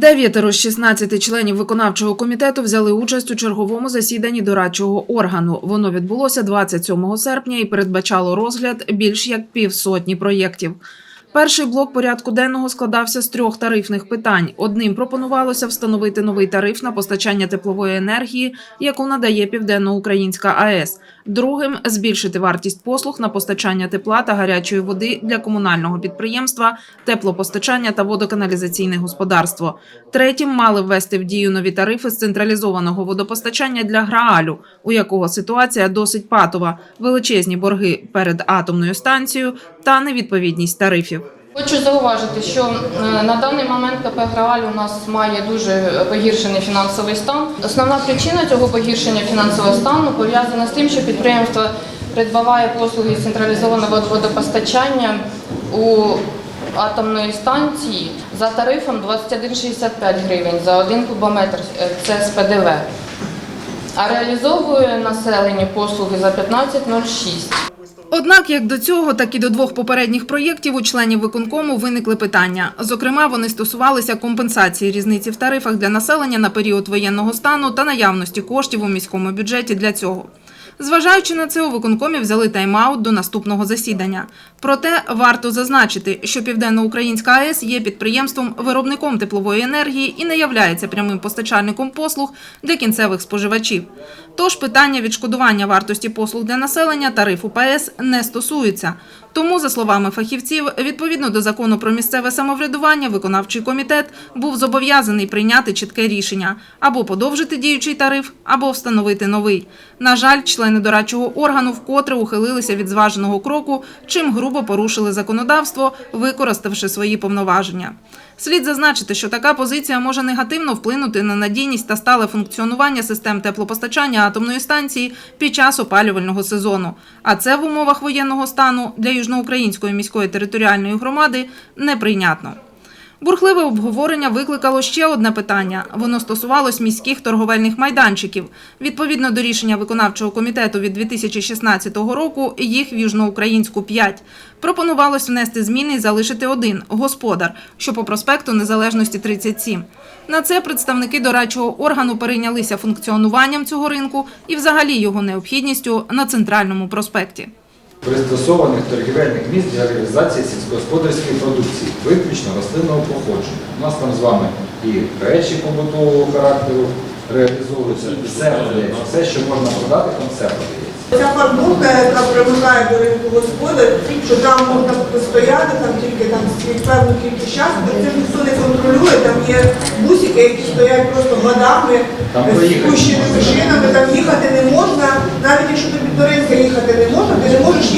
Дев'ятеро з 16 членів виконавчого комітету взяли участь у черговому засіданні дорадчого органу. Воно відбулося 27 серпня і передбачало розгляд більш як півсотні проєктів. Перший блок порядку денного складався з трьох тарифних питань. Одним пропонувалося встановити новий тариф на постачання теплової енергії, яку надає Південноукраїнська АЕС. Другим збільшити вартість послуг на постачання тепла та гарячої води для комунального підприємства, теплопостачання та водоканалізаційне господарство. Третім мали ввести в дію нові тарифи з централізованого водопостачання для Граалю, у якого ситуація досить патова, величезні борги перед атомною станцією та невідповідність тарифів. Хочу зауважити, що е, на даний момент КП «Грааль» у нас має дуже погіршений фінансовий стан. Основна причина цього погіршення фінансового стану пов'язана з тим, що підприємство придбаває послуги централізованого водопостачання у атомної станції за тарифом 21,65 гривень за один кубометр е, це з ПДВ. А реалізовує населенню послуги за 15,06. Однак, як до цього, так і до двох попередніх проєктів у членів виконкому виникли питання. Зокрема, вони стосувалися компенсації різниці в тарифах для населення на період воєнного стану та наявності коштів у міському бюджеті для цього. Зважаючи на це, у виконкомі взяли тайм-аут до наступного засідання. Проте варто зазначити, що Південноукраїнська АЕС є підприємством виробником теплової енергії і не являється прямим постачальником послуг для кінцевих споживачів. Тож питання відшкодування вартості послуг для населення тарифу ПАЕС не стосується. Тому, за словами фахівців, відповідно до закону про місцеве самоврядування, виконавчий комітет був зобов'язаний прийняти чітке рішення або подовжити діючий тариф, або встановити новий. На жаль, члени дорадчого органу вкотре ухилилися від зваженого кроку, чим грубо порушили законодавство, використавши свої повноваження. Слід зазначити, що така позиція може негативно вплинути на надійність та стале функціонування систем теплопостачання атомної станції під час опалювального сезону. А це в умовах воєнного стану для Южноукраїнської міської територіальної громади неприйнятно. Бурхливе обговорення викликало ще одне питання. Воно стосувалось міських торговельних майданчиків. Відповідно до рішення виконавчого комітету від 2016 року, їх в Южноукраїнську 5. Пропонувалось внести зміни і залишити один господар, що по проспекту Незалежності 37. На це представники дорадчого органу перейнялися функціонуванням цього ринку і взагалі його необхідністю на центральному проспекті. Пристосованих торгівельних місць для реалізації сільськогосподарської продукції, виключно рослинного походження. У нас там з вами і речі побутового характеру реалізовуються, все продається, все, що можна продати, там все продається. Ця парковка, яка примикає до ринку господар, що там можна постояти, там тільки там певну кількість часу, це ніхто не контролює, там є бусики, які стоять просто годами, з спущеними можна. шинами, там їхати не можна, навіть якщо тобі до ринку їхати не можна,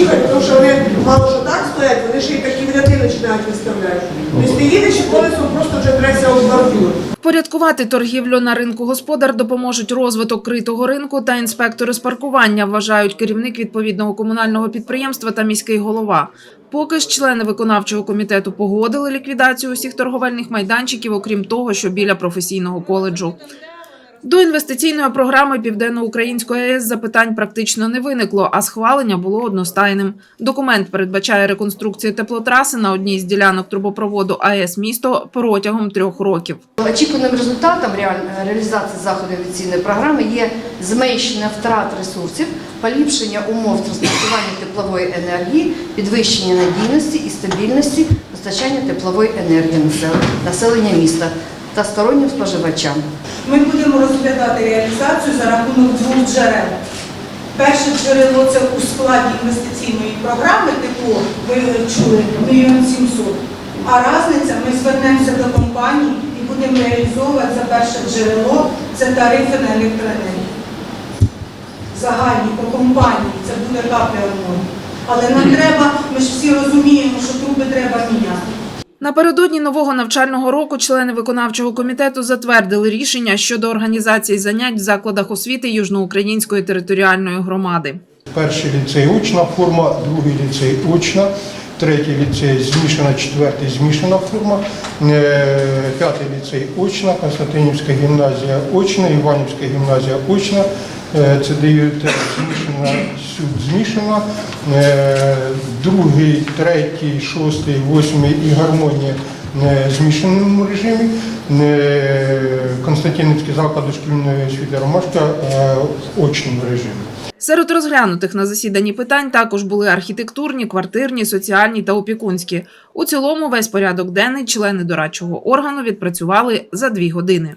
їхати, тому що вони мало що так стоять, вони ще й такі ряди починають виставляти. Тобто ти колесом просто вже треться об бордюр. Впорядкувати торгівлю на ринку господар допоможуть розвиток критого ринку та інспектори з паркування, вважають керівник відповідного комунального підприємства та міський голова. Поки ж члени виконавчого комітету погодили ліквідацію усіх торговельних майданчиків, окрім того, що біля професійного коледжу. До інвестиційної програми Південноукраїнської АЕС запитань практично не виникло, а схвалення було одностайним. Документ передбачає реконструкцію теплотраси на одній з ділянок трубопроводу АЕС місто протягом трьох років. Очікуваним результатом реалізації заходів інвестиційної програми є зменшення втрат ресурсів, поліпшення умов транспортування теплової енергії, підвищення надійності і стабільності постачання теплової енергії насел- населення міста та стороннім споживачам. Ми будемо розглядати реалізацію за рахунок двох джерел. Перше джерело це у складі інвестиційної програми, тепло, ви чули, мільйон сімсот. А разниця ми звернемося до компанії і будемо реалізовувати за перше джерело це тарифи на електроенергію. Загальні по компанії, це буде капля моря. Але нам треба, ми ж всі розуміємо, що труби треба міняти. Напередодні нового навчального року члени виконавчого комітету затвердили рішення щодо організації занять в закладах освіти Южноукраїнської територіальної громади. Перший ліцей очна форма, другий ліцей очна, третій ліцей змішана, четвертий змішана форма, е, п'ятий ліцей очна, Константинівська гімназія очна, Іванівська гімназія очна, це ДЮТ змішана, сюд змішана, е, другий, третій, шостий, восьмий і гармонія е, змішаному режимі, е, Константинівський заклад дошкільної освіти Ромашка е, в очному режимі. Серед розглянутих на засіданні питань також були архітектурні, квартирні, соціальні та опікунські. У цілому весь порядок денний члени дорадчого органу відпрацювали за дві години.